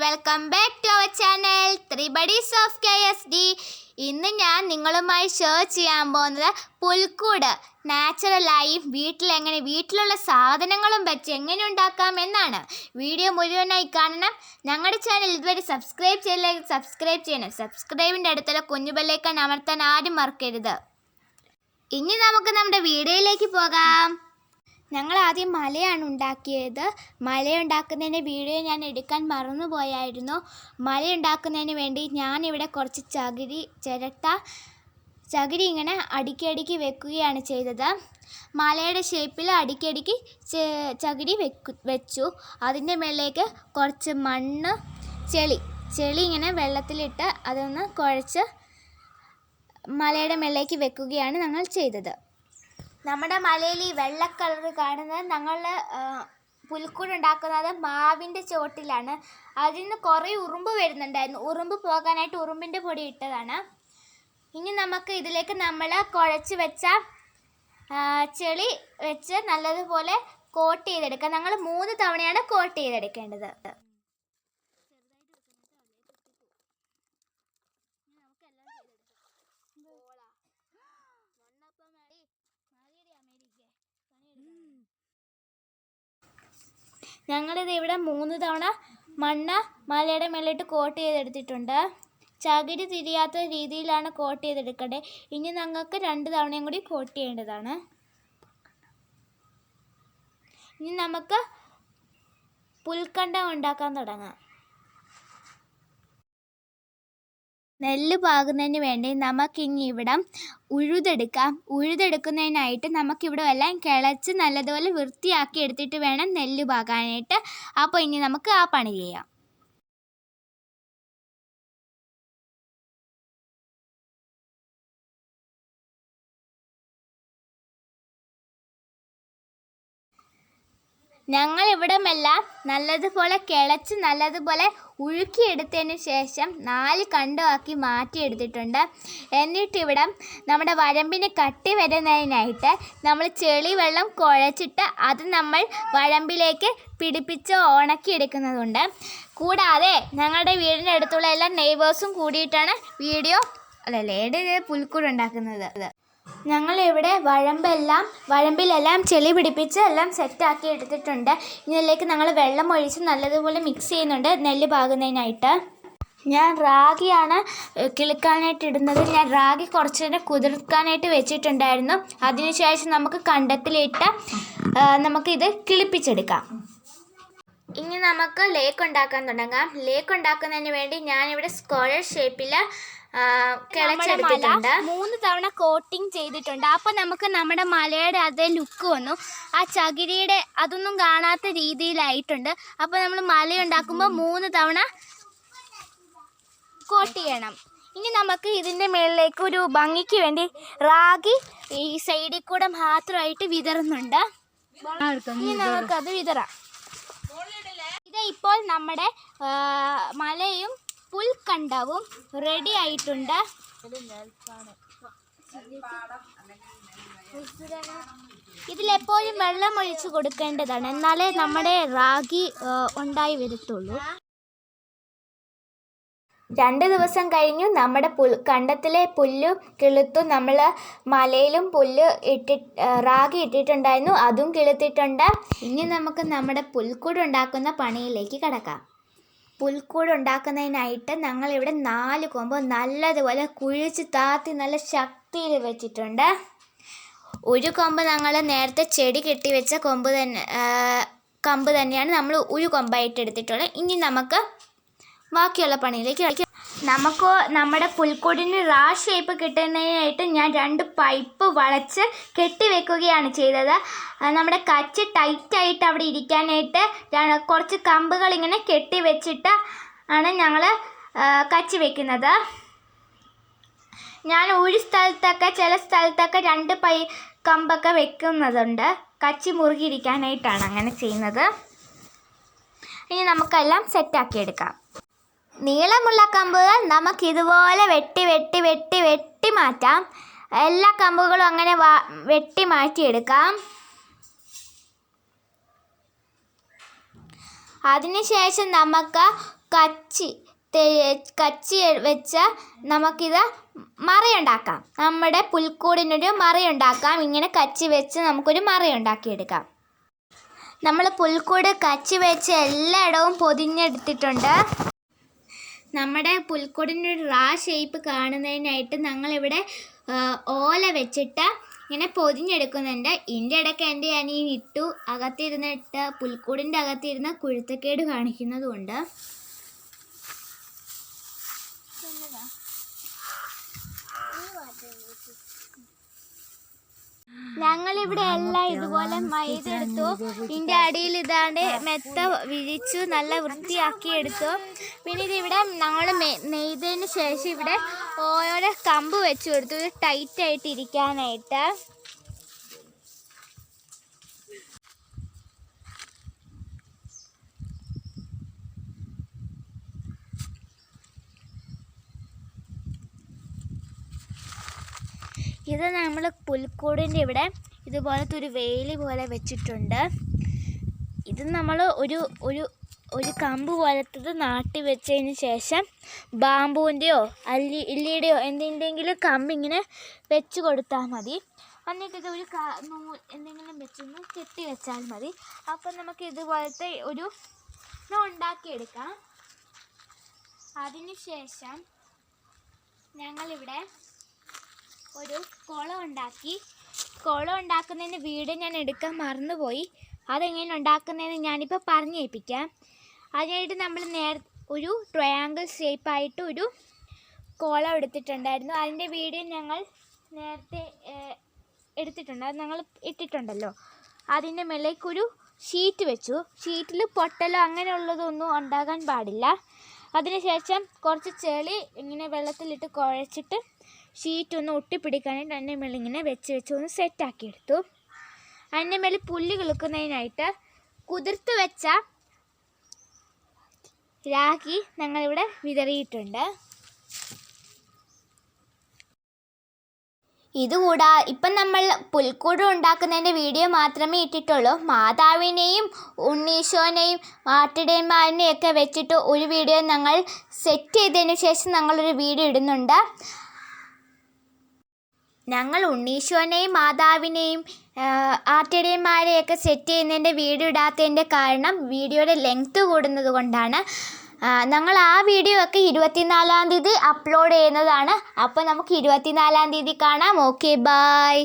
Welcome back to our channel three buddies of K S D ഇന്ന് ഞാൻ നിങ്ങളുമായി share ചെയ്യാൻ പോകുന്നത് പുൽക്കൂട്. നാച്ചുറലായി വീട്ടിലെങ്ങനെ വീട്ടിലുള്ള സാധനങ്ങളും വെച്ച് എങ്ങനെ ഉണ്ടാക്കാം എന്നാണ്. വീഡിയോ മുഴുവനായി കാണണം. ഞങ്ങളുടെ ചാനൽ ഇതുവരെ സബ്സ്ക്രൈബ് ചെയ്യില്ലെങ്കിൽ സബ്സ്ക്രൈബ് ചെയ്യണം. സബ്സ്ക്രൈബിന്റെ അടുത്തുള്ള കുഞ്ഞുബെല്ലേക്കാൻ അമർത്താൻ ആരും മറക്കരുത്. ഇനി നമുക്ക് നമ്മുടെ വീഡിയോയിലേക്ക് പോകാം. ഞങ്ങൾ ആദ്യം മലയാണ് ഉണ്ടാക്കിയത്. മല ഉണ്ടാക്കുന്നതിന്റെ വീഡിയോ ഞാൻ എടുക്കാൻ മറന്നുപോയായിരുന്നു. മല ഉണ്ടാക്കുന്നതിന് വേണ്ടി ഞാനിവിടെ കുറച്ച് ചകിരി ചിരട്ട ചകിരി ഇങ്ങനെ അടുക്കി വെക്കുകയാണ് ചെയ്തത്. മലയുടെ ഷേപ്പിൽ അടുക്കി ചകിരി വെക്കു വെച്ചു. അതിന്റെ മേളിലേക്ക് കുറച്ച് മണ്ണ് ചെളി ചെളി ഇങ്ങനെ വെള്ളത്തിലിട്ട് അതൊന്ന് കുഴച്ച് മലയുടെ മേളിലേക്ക് വെക്കുകയാണ് ഞങ്ങൾ ചെയ്തത്. നമ്മുടെ മലയിൽ ഈ വെള്ള കളർ കാണുന്നത് ഞങ്ങൾ പുൽക്കൂട് ഉണ്ടാക്കുന്നത് മാവിന്റെ ചുവട്ടിലാണ്. അതിൽ നിന്ന് കുറേ ഉറുമ്പ് വരുന്നുണ്ടായിരുന്നു. ഉറുമ്പ് പോകാനായിട്ട് ഉറുമ്പിന്റെ പൊടി ഇട്ടതാണ്. ഇനി നമുക്ക് ഇതിലേക്ക് നമ്മൾ കുഴച്ച് വെച്ച ചെളി വെച്ച് നല്ലതുപോലെ കോട്ട് ചെയ്തെടുക്കാം. ഞങ്ങൾ മൂന്ന് തവണയാണ് കോട്ട് ചെയ്തെടുക്കേണ്ടത്. ഞങ്ങളിത് ഇവിടെ മൂന്ന് തവണ മണ്ണ മലയുടെ മേലിട്ട് കോട്ട് ചെയ്തെടുത്തിട്ടുണ്ട്. ചകിരി തിരിയാത്ത രീതിയിലാണ് കോട്ട് ചെയ്തെടുക്കേണ്ടത് ഇനി ഞങ്ങൾക്ക് രണ്ട് തവണയും കൂടി കോട്ട് ചെയ്യേണ്ടതാണ്. ഇനി നമുക്ക് പുൽക്കണ്ടം ഉണ്ടാക്കാൻ തുടങ്ങാം. നെല്ല് പാകുന്നതിന് വേണ്ടി നമുക്കിനി ഇവിടെ ഉഴുതെടുക്കാം. ഉഴുതെടുക്കുന്നതിനായിട്ട് നമുക്കിവിടെ എല്ലാം കിളച്ച് നല്ലതുപോലെ വൃത്തിയാക്കി എടുത്തിട്ട് വേണം നെല്ല് പാകാനായിട്ട്. അപ്പോൾ ഇനി നമുക്ക് ആ പണി ചെയ്യാം. ഞങ്ങൾ ഇവിടമെല്ലാം നല്ലതുപോലെ കിളച്ച് നല്ലതുപോലെ ഉഴുക്കിയെടുത്തതിന് ശേഷം നാല് കണ്ടമാക്കി മാറ്റിയെടുത്തിട്ടുണ്ട്. എന്നിട്ട് ഇവിടം നമ്മുടെ വഴമ്പിന് കട്ടി വരുന്നതിനായിട്ട് നമ്മൾ ചെളി വെള്ളം കുഴച്ചിട്ട് അത് നമ്മൾ വഴമ്പിലേക്ക് പിടിപ്പിച്ച് ഉണക്കിയെടുക്കുന്നതുണ്ട്. കൂടാതെ ഞങ്ങളുടെ വീടിന്റെ അടുത്തുള്ള എല്ലാ നെയ്ബേഴ്സും കൂടിയിട്ടാണ് വീഡിയോ അല്ല ലേഡ് പുൽക്കൂട് ഉണ്ടാക്കുന്നത്. ഞങ്ങൾ ഇവിടെ വഴമ്പെല്ലാം വഴമ്പിലെല്ലാം ചെളി പിടിപ്പിച്ച് എല്ലാം സെറ്റാക്കി എടുത്തിട്ടുണ്ട്. ഇതിലേക്ക് ഞങ്ങൾ വെള്ളം ഒഴിച്ച് നല്ലതുപോലെ മിക്സ് ചെയ്യുന്നുണ്ട് നെല്ല് പാകുന്നതിനായിട്ട്. ഞാൻ റാഗിയാണ് കിളിക്കാനായിട്ട് ഇടുന്നത്. ഞാൻ റാഗി കുറച്ച് നേരം കുതിർക്കാനായിട്ട് വെച്ചിട്ടുണ്ടായിരുന്നു. അതിനുശേഷം നമുക്ക് കണ്ടത്തിലിട്ട് നമുക്കിത് കിളിപ്പിച്ചെടുക്കാം. ഇനി നമുക്ക് ലേക്ക് ഉണ്ടാക്കാൻ തുടങ്ങാം. ലേക്ക് ഉണ്ടാക്കുന്നതിന് വേണ്ടി ഞാനിവിടെ സ്ക്വയർ ഷേപ്പിൽ കിളച്ചെടുത്തിട്ടുണ്ട്. മൂന്ന് തവണ കോട്ടിങ് ചെയ്തിട്ടുണ്ട്. അപ്പോൾ നമുക്ക് നമ്മുടെ മലയുടെ അതേ ലുക്ക് വന്നു. ആ ചകിരിയുടെ അതൊന്നും കാണാത്ത രീതിയിലായിട്ടുണ്ട്. അപ്പോൾ നമ്മൾ മല ഉണ്ടാക്കുമ്പോൾ മൂന്ന് തവണ കോട്ട് ചെയ്യണം. ഇനി നമുക്ക് ഇതിന്റെ മുകളിലേക്ക് ഒരു ഭംഗിക്ക് വേണ്ടി റാഗി ഈ സൈഡിൽ കൂടെ മാത്രമായിട്ട് വിതറുന്നുണ്ട്. ഇനി നമുക്കത് വിതറാം. ഇത് ഇപ്പോൾ നമ്മുടെ മലയും പുൽക്കണ്ടവും റെഡി ആയിട്ടുണ്ട്. ഇതിലെപ്പോഴും വെള്ളം ഒഴിച്ചു കൊടുക്കേണ്ടതാണ്. എന്നാലേ നമ്മുടെ റാഗി ഉണ്ടായി വരത്തുള്ളൂ. രണ്ട് ദിവസം കഴിഞ്ഞു നമ്മുടെ പുൽ കണ്ടത്തിലെ പുല്ല് കിളുത്തു. നമ്മൾ മലയിലും പുല്ല് ഇട്ടി റാഗി ഇട്ടിട്ടുണ്ടായിരുന്നു. അതും കിളുത്തിട്ടുണ്ട്. ഇനി നമുക്ക് നമ്മുടെ പുൽക്കൂട് ഉണ്ടാക്കുന്ന പണിയിലേക്ക് കിടക്കാം. പുൽക്കൂട് ഉണ്ടാക്കുന്നതിനായിട്ട് ഞങ്ങളിവിടെ നാല് കൊമ്പ് നല്ലതുപോലെ കുഴിച്ച് താത്തി നല്ല ശക്തിയിൽ വെച്ചിട്ടുണ്ട്. ഒരു കൊമ്പ് ഞങ്ങൾ നേരത്തെ ചെടി കെട്ടി വെച്ച കൊമ്പ് തന്നെ കമ്പ് തന്നെയാണ് നമ്മൾ ഒരു കൊമ്പായിട്ട് എടുത്തിട്ടുള്ളത്. ഇനി നമുക്ക് ബാക്കിയുള്ള പണിയിലേക്ക് നമുക്ക് നമ്മുടെ പുൽക്കൂടിന് റാ ഷേപ്പ് കിട്ടുന്നതിനായിട്ട് ഞാൻ രണ്ട് പൈപ്പ് വളച്ച് കെട്ടി വെക്കുകയാണ് ചെയ്തത്. നമ്മുടെ കച്ച് ടൈറ്റായിട്ട് അവിടെ ഇരിക്കാനായിട്ട് കുറച്ച് കമ്പുകൾ ഇങ്ങനെ കെട്ടി വെച്ചിട്ട് ആണ് ഞങ്ങൾ കച്ചി വെക്കുന്നത്. ഞാൻ ഒരു സ്ഥലത്തൊക്കെ ചില സ്ഥലത്തൊക്കെ രണ്ട് പൈ കമ്പൊക്കെ വെക്കുന്നതുണ്ട്. കച്ചി മുറുകിയിരിക്കാനായിട്ടാണ് അങ്ങനെ ചെയ്യുന്നത്. ഇനി നമുക്കെല്ലാം സെറ്റാക്കി എടുക്കാം. നീളമുള്ള കമ്പുകൾ നമുക്ക് ഇതുപോലെ വെട്ടി വെട്ടി വെട്ടി വെട്ടി മാറ്റാം. എല്ലാ കമ്പുകളും അങ്ങനെ വെട്ടി മാറ്റിയെടുക്കാം. അതിനുശേഷം നമുക്ക് കച്ചി കച്ചി വെച്ച് നമുക്കിത് മറയുണ്ടാക്കാം. നമ്മുടെ പുൽക്കൂടിനൊരു മറയുണ്ടാക്കാം. ഇങ്ങനെ കച്ചി വെച്ച് നമുക്കൊരു മറയുണ്ടാക്കിയെടുക്കാം. നമ്മൾ പുൽക്കൂട് കച്ചി വെച്ച് എല്ലായിടവും പൊതിഞ്ഞെടുത്തിട്ടുണ്ട്. നമ്മുടെ പുൽക്കൂടിന്റെ ഒരു റാ ഷേപ്പ് കാണുന്നതിനായിട്ട് ഞങ്ങളിവിടെ ഓല വെച്ചിട്ട് ഇങ്ങനെ പൊതിഞ്ഞെടുക്കുന്നുണ്ട്. ഇതിന്റെ ഇടയ്ക്ക് എന്റെ അനിയൻ ഇട്ടു. അകത്തിരുന്നിട്ട് പുൽക്കൂടിന്റെ അകത്തിരുന്ന് കുഴുത്തക്കേട് കാണിക്കുന്നതുകൊണ്ട് ഞങ്ങളിവിടെ എല്ലാം ഇതുപോലെ മൈദ എടുത്തു. ഇതിന്റെ അടിയിൽ ഇതാണ്ട് മെത്ത വിരിച്ചു നല്ല വൃത്തിയാക്കി എടുത്തു. പിന്നെ ഇതിവിടെ ഞങ്ങൾ നെയ്തതിന് ശേഷം ഇവിടെ ഓരോ കമ്പ് വെച്ചു കൊടുത്തു. ഇത് ടൈറ്റ് ആയിട്ട് ഇരിക്കാനായിട്ട്. ഇത് നമ്മൾ പുൽക്കൂടിന്റെ ഇവിടെ ഇതുപോലത്തെ ഒരു വേലി പോലെ വെച്ചിട്ടുണ്ട്. ഇത് നമ്മൾ ഒരു ഒരു ഒരു കമ്പ് പോലത്തത് നാട്ടി വെച്ചതിന് ശേഷം ബാമ്പുവിന്റെയോ അല്ലി ഇല്ലിയുടെയോ എന്തിന്റെങ്കിലും കമ്പ് ഇങ്ങനെ വെച്ച് കൊടുത്താൽ മതി. എന്നിട്ട് ഇത് ഒരു നൂ എന്തെങ്കിലും വെച്ചൊന്ന് കെട്ടി വെച്ചാൽ മതി. അപ്പം നമുക്ക് ഇതുപോലത്തെ ഒരു ഉണ്ടാക്കിയെടുക്കാം. അതിന് ശേഷം ഞങ്ങളിവിടെ ഒരു കുളം ഉണ്ടാക്കി. കുളം ഉണ്ടാക്കുന്നതിന് വീട് ഞാൻ എടുക്കാൻ മറന്നുപോയി. അതെങ്ങനെ ഉണ്ടാക്കുന്നതെന്ന് ഞാനിപ്പോൾ പറഞ്ഞു ഏൽപ്പിക്കാം അതിനായിട്ട് നമ്മൾ നേർ ഒരു ട്രയാങ്കിൾ ഷേപ്പായിട്ട് ഒരു കുളം എടുത്തിട്ടുണ്ടായിരുന്നു. അതിന്റെ വീഡിയോ ഞങ്ങൾ നേരത്തെ എടുത്തിട്ടുണ്ട്. അത് ഞങ്ങൾ ഇട്ടിട്ടുണ്ടല്ലോ. അതിന്റെ മേലേക്കൊരു ഷീറ്റ് വെച്ചു. ഷീറ്റിൽ പൊട്ടലോ അങ്ങനെയുള്ളതൊന്നും ഉണ്ടാകാൻ പാടില്ല. അതിനുശേഷം കുറച്ച് ചെളി ഇങ്ങനെ വെള്ളത്തിലിട്ട് കുഴച്ചിട്ട് ഷീറ്റ് ഒന്ന് ഒട്ടിപ്പിടിക്കാനായിട്ട് അതിന്റെ മേളിൽ ഇങ്ങനെ വെച്ച് വെച്ച് ഒന്ന് സെറ്റാക്കി എടുത്തു. അതിന്റെ മേളിൽ പുല്ല് കിളുക്കുന്നതിനായിട്ട് കുതിർത്ത് വെച്ച രാഗി ഞങ്ങളിവിടെ വിതറിയിട്ടുണ്ട്. ഇതുകൂടാ ഇപ്പം നമ്മൾ പുൽക്കൂട് ഉണ്ടാക്കുന്നതിന്റെ വീഡിയോ മാത്രമേ ഇട്ടിട്ടുള്ളൂ. മാതാവിനെയും ഉണ്ണീശോനെയും ആട്ടിടയന്മാരിനെയും ഒക്കെ വെച്ചിട്ട് ഒരു വീഡിയോ ഞങ്ങൾ സെറ്റ് ചെയ്തതിന് ശേഷം ഞങ്ങളൊരു വീഡിയോ ഇടുന്നുണ്ട്. ഞങ്ങൾ ഉണ്ണീശോനെയും മാതാവിനെയും ആട്ടിടയന്മാരെയൊക്കെ സെറ്റ് ചെയ്യുന്നതിന്റെ വീഡിയോ ഇടാത്തതിന്റെ കാരണം വീഡിയോയുടെ ലെങ്ത്ത് കൂടുന്നത് കൊണ്ടാണ്. ഞങ്ങൾ ആ വീഡിയോ ഒക്കെ ഇരുപത്തിനാലാം തീയതി അപ്ലോഡ് ചെയ്യുന്നതാണ്. അപ്പോൾ നമുക്ക് ഇരുപത്തിനാലാം തീയതി കാണാം. ഓക്കെ ബായ്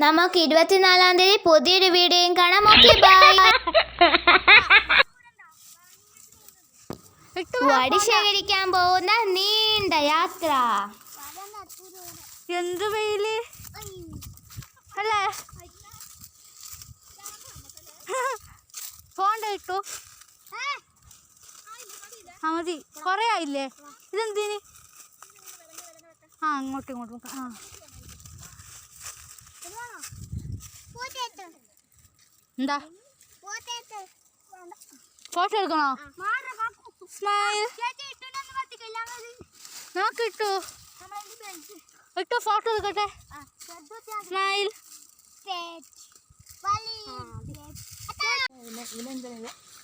നമുക്ക് ഇരുപത്തിനാലാം തീയതി പുതിയൊരു വീഡിയോയും കാണാം. ഓക്കെ ബായ് വടി ശേഖരിക്കാൻ പോകുന്ന നീണ്ട യാത്ര. എന്ത് വെയിൽ? അല്ലേ? ഫോൺ ഇട്ടു. ആ മതി. കൊറേ ആയില്ലേ? ഇതെന്തിന്? ആ അങ്ങോട്ടും ഇങ്ങോട്ടും. ആ. എന്താ? ഫോട്ടോ എടുക്കണോ? സ്മൈൽ. നോക്ക് ഇട്ടു. ഇട്ടു ഫോട്ടോ എടുക്കട്ടെ? സ്മൈൽ.